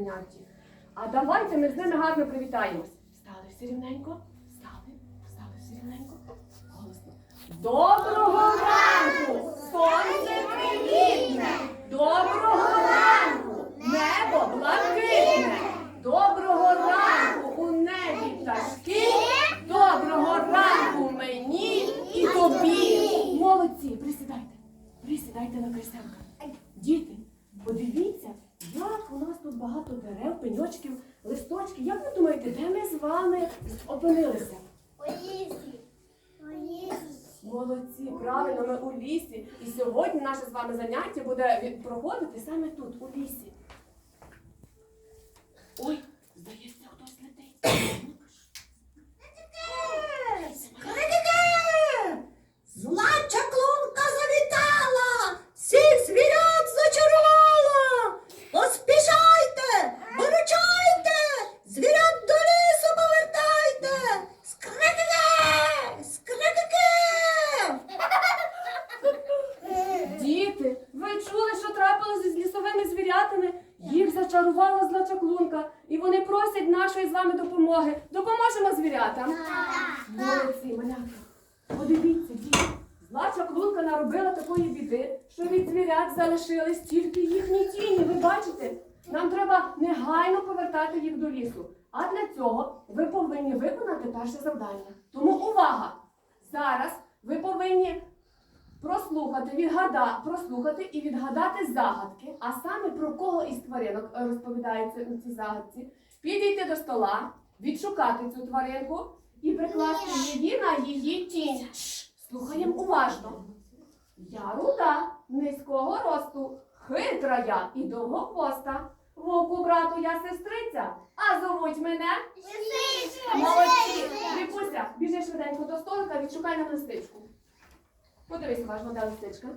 занятті. А давайте ми з ними гарно привітаємось. Стали всі рівненько, стали, стали всі рівненько. Голосно. Доброго ранку! Сонце привітне! Доброго ранку! Небо блакитне! Доброго ранку у небі пташки! Доброго ранку мені і тобі! Молодці, присідайте, присідайте на кріселка. Діти, подивіться, як у нас тут багато дерев, пеньочків, листочків. Як ви думаєте, де ми з вами опинилися? Молодці, правильно, ми у лісі. І сьогодні наше з вами заняття буде проходити саме тут, у лісі. Ой, здається, хтось летить. Зла чаклунка завітала, всіх звірят зачарувала. Поспішайте, виручайте, звірят до лісу повертайте. Скрикике, скрикике. Діти, ви чули, що трапилося з лісовими звірятами? Їх зачарувала зла чаклунка, і вони просять нашої з вами допомоги. Допоможемо звірятам? Молодці, малятка. Подивіться, діти. Зла чаклунка наробила такої біди, що від звірят залишились тільки їхні. Ви бачите? Нам треба негайно повертати їх до лісу. А для цього ви повинні виконати перше завдання. Тому увага! Зараз ви повинні прослухати, відгада, прослухати і відгадати загадки, а саме про кого із тваринок е, розповідається у цій загадці. Підійти до стола, відшукати цю тваринку і прикласти її на її тінь. Слухаємо уважно. Я руда, низького росту, хитра я і довгохвоста. Вовку брату я сестриця, а зовуть мене Молодці! Вікуся, біжи швиденько до столика, відшукай нам листичку. Подивись уважно, де листичка.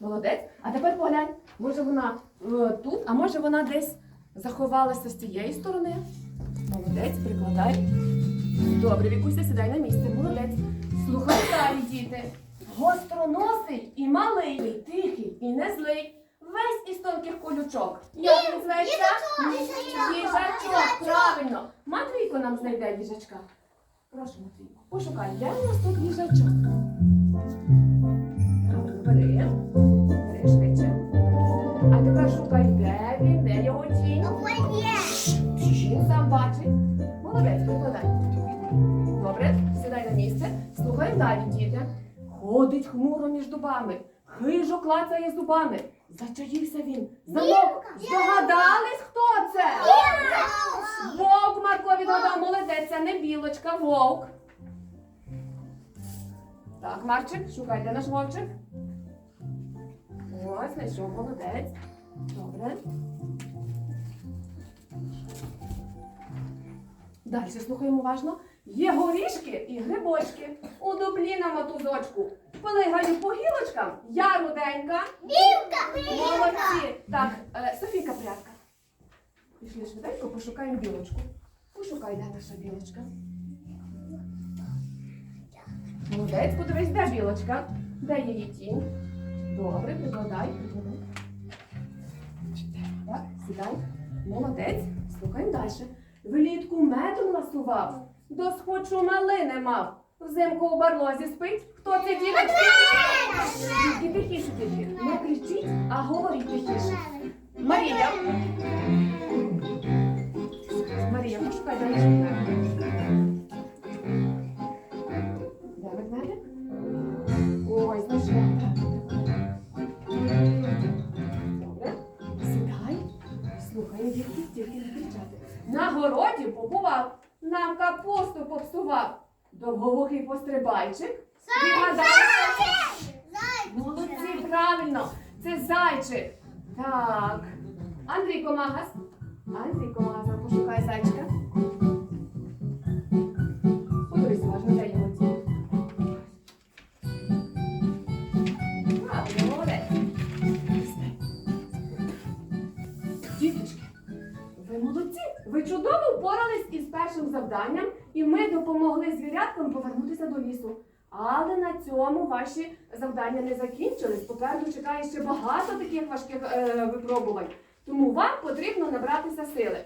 Молодець. А тепер поглянь, може вона е, тут, а може вона десь заховалася з цієї сторони. Молодець, прикладай. Добре, Вікуся, сідай на місце. Молодець. Слухай далі, діти. Гостроносий і малий, тихий і не злий. Весь із тонких колючок. Як він зветься? їжачок. Їжачок, правильно. Матвійко нам знайде їжачка. Прошу, Матвійко, пошукай, де у нас тут їжачок? Бери, між дубами, хижо клацає зубами. Зачаївся він. Замок. Здогадались, хто це? Вовк Марко відгадав, молодець, це не білочка, вовк. Так, Марчик, шукай, де наш вовчик. Ось, знайшов, молодець. Добре. Далі слухаємо уважно. Є горішки і грибочки у дублі на мотузочку. Плигаю по гілочкам, я руденька. Молодці. Так, е, Софійка прятка. Пішли швиденько, пошукаємо білочку. Пошукай, де наша білочка. Молодець, подивись, де білочка? Де її тінь? Добре, прикладай, прикладай. Так, сідай. Молодець. Слухаємо далі. Влітку медом ласував, до схочу малини мав. Взимку у барлозі спить. Хто це діточки? Тільки тихіше, тільки. Не кричіть, а говоріть тихіше. Марія. Марія, пошукай, наш. Де ведмедик? Ой, знайшла. Добре. Сідай. Слухай, дітки, тільки не кричати. На городі побував, нам капусту попсував. Довговухий пострибайчик. Відгадайте? Молодці, правильно. Це зайчик. Так. Андрій Комагас. Андрій Комагас, нам пошукай зайчика. Подивись, уважно, де його. Правильно, молодець. Діточки, ви молодці! Ви чудово впорались першим завданням, і ми допомогли звіряткам повернутися до лісу. Але на цьому ваші завдання не закінчились. Попереду чекає ще багато таких важких е, випробувань. Тому вам потрібно набратися сили.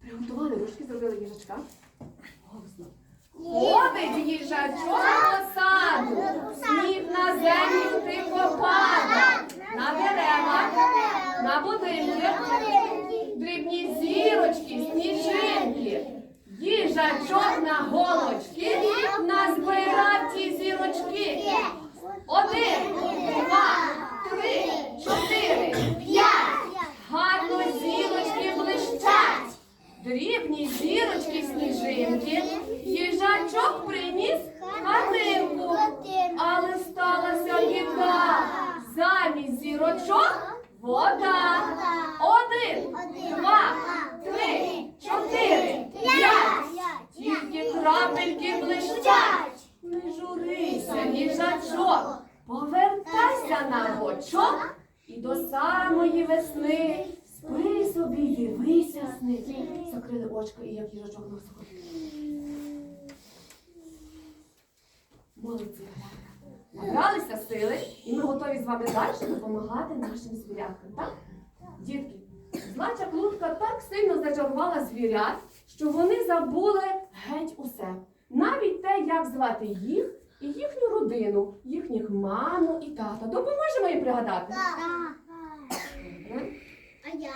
Приготували ручки, зробили їжачка. Голосно. Ходить їжачок по саду, сніг на землю тихо пада, на дерева, на будинки, дрібні зірочки, сніжинки. Їжачок на голочки назбирав ті зірочки. Один, два, три, чотири, п'ять. Гарно зірочки блищать. Дрібні зірочки сніжинки. Їжачок приніс хатинку. Але сталася біда. Замість зірочок вода. Один, два, три, чотири, п'ять. Тільки крапельки блищать. Не журися, їжачок, повертайся на бочок і до самої весни. Спи собі, дивися сни. Закрили очко і як їжачок носик. Молодці. Набралися сили, і ми готові з вами далі допомагати нашим звіряткам. Так? Дітки, зла чаклунка так сильно зачарувала звірят, що вони забули геть усе. Навіть те, як звати їх і їхню родину, їхніх маму і тата. Допоможемо їм пригадати? Добре. А я?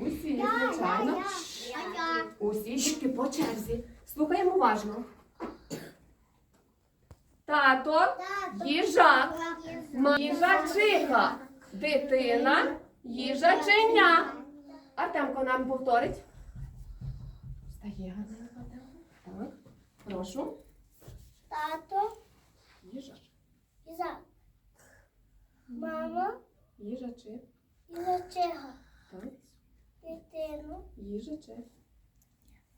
Усі, звичайно. А я? Усі дітки по черзі. Слухаємо уважно. Тато, їжак, ма- їжачиха, дитина, їжаченя. Артемко нам повторить. Встає Так, прошу. Тато, Їжак. Іза, мама, Їжачи. Ізачега, Так, дитину, їжаче.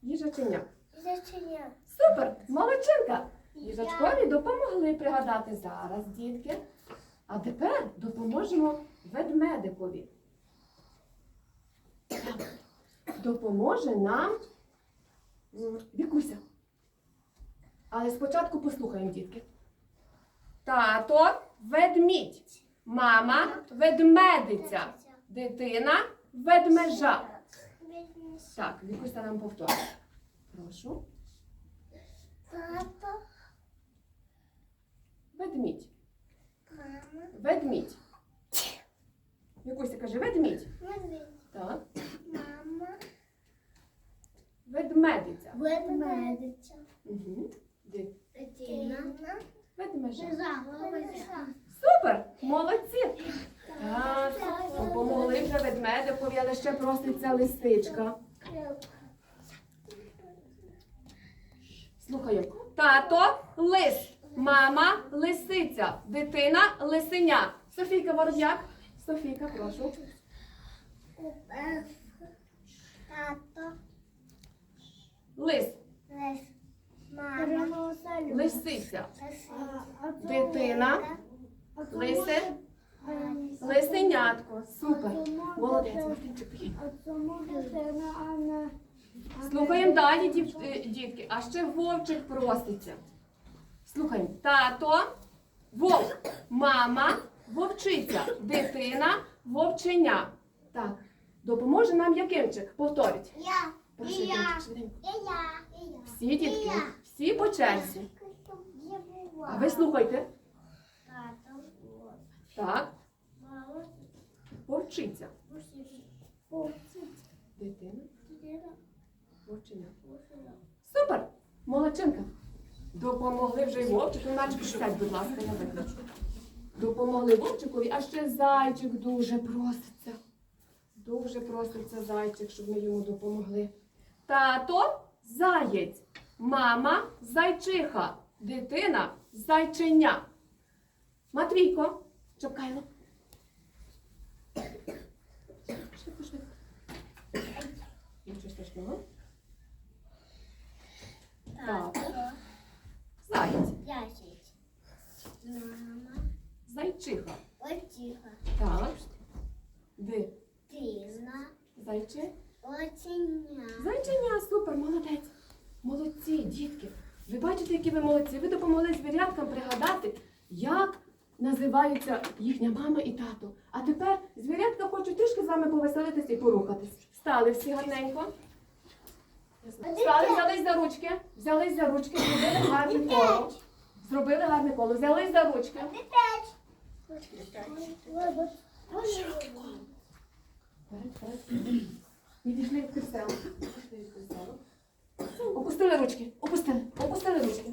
Їжаченя. Ізаченя. Супер! Молодчинка! Їжачкові допомогли пригадати зараз, дітки. А тепер допоможемо ведмедикові. Допоможе нам Вікуся. Але спочатку послухаємо, дітки. Тато ведмідь, мама ведмедиця, дитина ведмежа. Так, Вікуся нам повторить. Прошу. Тато, Ведмідь. мама, Ведмідь. Вікуся каже, ведмідь. медведь, Так. мама, Ведмедиця. ведмедиця, Угу. дитина, Ведмежа. ведмежа. Супер! Молодці! Так, допомогли вже ведмедикові, але ще проситься лисичка. Слухаю. Тато лис, мама лисиця, дитина лисеня. Софійка Вороб'як. Софійка, прошу. Тато, Лис, лис, мама, лисиця, дитина, лисе, лисенятко. Супер. Молодець. Мартинчик. Слухаємо далі, дів- е, дітки. А ще вовчик проситься. Слухаємо. Тато, вовк, мама, вовчиця, дитина, вовченя. Так. Допоможе нам Якимчик. Повторіть. Я, Прошу, і я, Якимчик, швиденько. і я, і я. Всі дітки, всі по черзі. А ви слухайте. Тато, Так. Вовчиця, дитина, дитина, Супер! Молодчинка. Допомогли вже й вовчику. Наче сядь, будь ласка, я виключу. Допомогли вовчикові, а ще зайчик дуже проситься. Дуже проситься зайчик, щоб ми йому допомогли. Тато заєць, мама зайчиха, дитина зайченя. Матвійко, Чапкайло. Страшного. Тато, Заєць, ясить. Мама, зайчиха. вовчиха, Так. Ди. дитина, Зайче. вовченя. Зайченя, супер, молодець. Молодці, дітки. Ви бачите, які ви молодці. Ви допомогли звіряткам пригадати, як називаються їхня мама і тато. А тепер звірятка хочуть трішки з вами повеселитись і порухатись. Встали всі гарненько. Встали, взялись за ручки, взялись за ручки, зробили гарне коло. Зробили гарне коло, взялись за ручки. І вперед. в кресела. Опустили ручки, опустили, опустили ручки.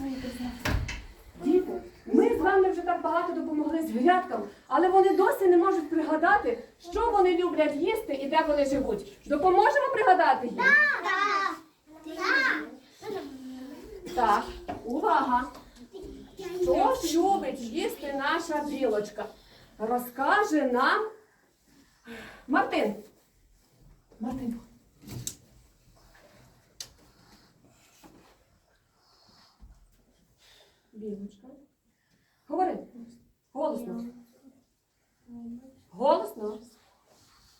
свої кріселка. Діти, ми з вами вже так багато допомогли звіряткам, але вони досі не можуть пригадати, що вони люблять їсти і де вони живуть. Допоможемо пригадати їм? Так, увага! Що любить їсти наша білочка? Розкаже нам Мартин. Мартин. Білочка. Говори. Голосно. Голосно.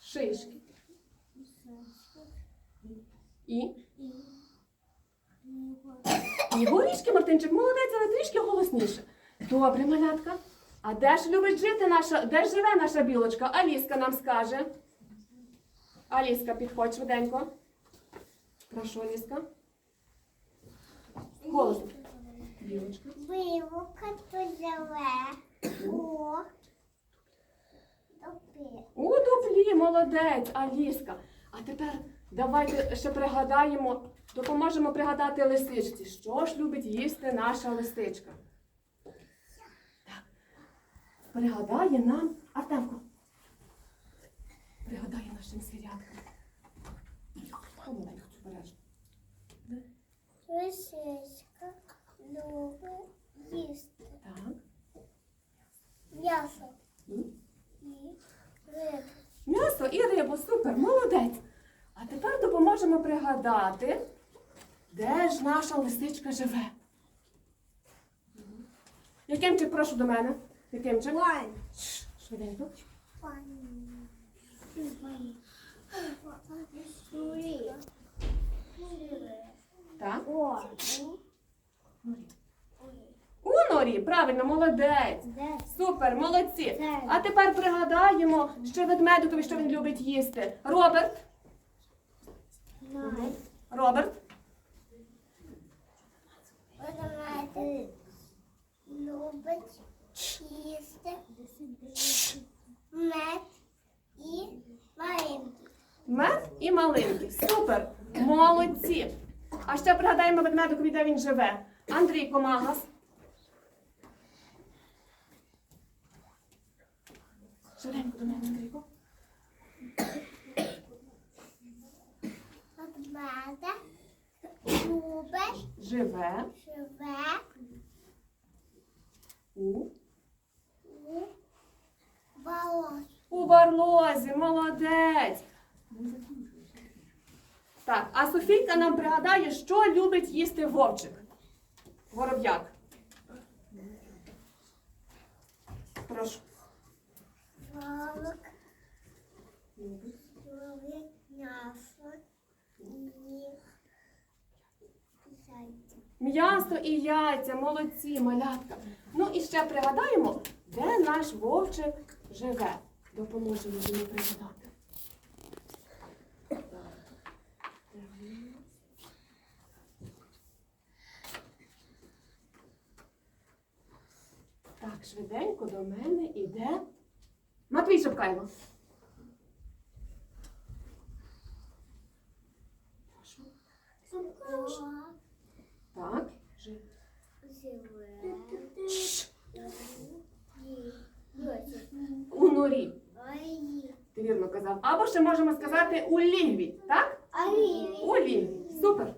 Шишки. І. І горішки, Мартинчик, молодець, але трішки голосніше. Добре, малятка. А де ж любить жити наша, де ж живе наша білочка? Аліска нам скаже. Аліска, підходь швиденько. Прошу, Аліска. Голосно. Білочка. Вилка то живе у допі. У дуплі, молодець, Аліска. А тепер давайте ще пригадаємо, допоможемо пригадати лисичці. Що ж любить їсти наша лисичка? Так. Пригадає нам Артемко. Пригадає нашим звіряткам. Лисичка любить їсти Так. м'ясо І? і рибу. М'ясо і рибу, супер, молодець. А тепер допоможемо пригадати, де ж наша лисичка живе. Якимчик, прошу до мене. Якимчик? Шш, Швиденько. Так. У норі, правильно, молодець. Супер, молодці. А тепер пригадаємо, що ведмедикові, що він любить їсти. Роберт. Роберт. Любить їсти мед і маленький. Мед і малинки. Супер. Молодці. А ще пригадаємо ведмедикові, де він живе. Андрій Комагас. Швиденько до мене, Андрійко. Ведмеда любить Живе живе у, у волос. у барлозі. Молодець. Так, а Софійка нам пригадає, що любить їсти вовчик. Вороб'як. Прошу. Любить м'ясо і М'ясо і яйця, молодці, малятка. Ну і ще пригадаємо, де наш вовчик живе. Допоможемо йому пригадати. Так, швиденько до мене іде. Матвій. Прошу. Так. жи- У норі. Ти вірно казав. Або ще можемо сказати у лігві, так? У лігві. Супер.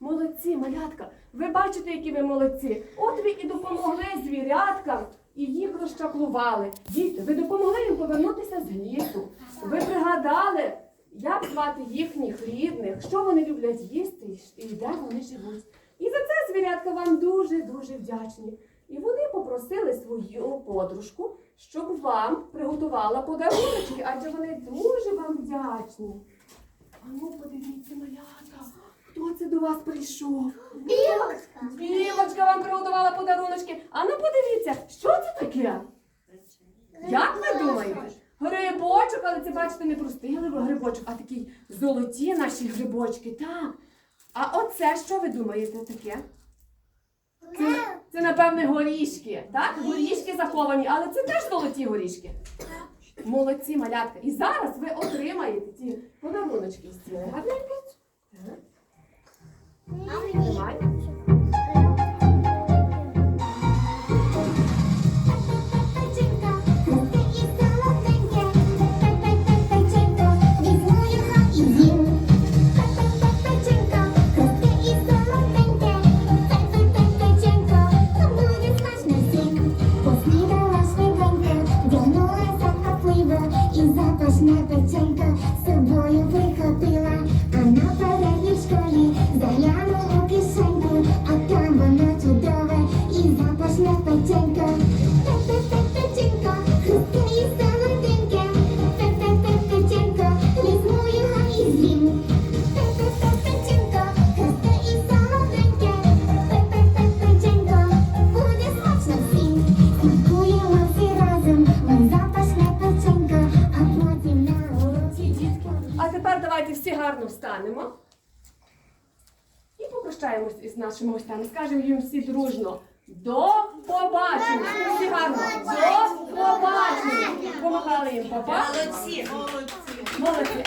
Молодці, малятка. Ви бачите, які ви молодці. От ви і допомогли звіряткам і їх розчаклували. Діти, ви допомогли їм повернутися з лісу. Ви пригадали, як звати їхніх рідних, що вони люблять їсти і де вони живуть. І за це звірятка вам дуже-дуже вдячні. І вони попросили свою подружку, щоб вам приготувала подарунки, адже вони дуже вам вдячні. А ну подивіться, малята, хто це до вас прийшов? Білочка вам приготувала подаруночки. А ну подивіться, що це таке? Як ви думаєте? Грибочок, але це бачите, не простий грибочок, а такий золоті наші грибочки, так. А оце що ви думаєте таке? Це, це напевне горішки, так? Горішки заховані, але це теж золоті горішки. Молодці, малятка. І зараз ви отримаєте ці подаруночки з цієї гарненькі. Тримай. Попрощаємось із нашими гостями. Скажемо їм всі дружно. До побачення! Всі гарно! До побачення! Помагали їм, папа. Молодці, молодці.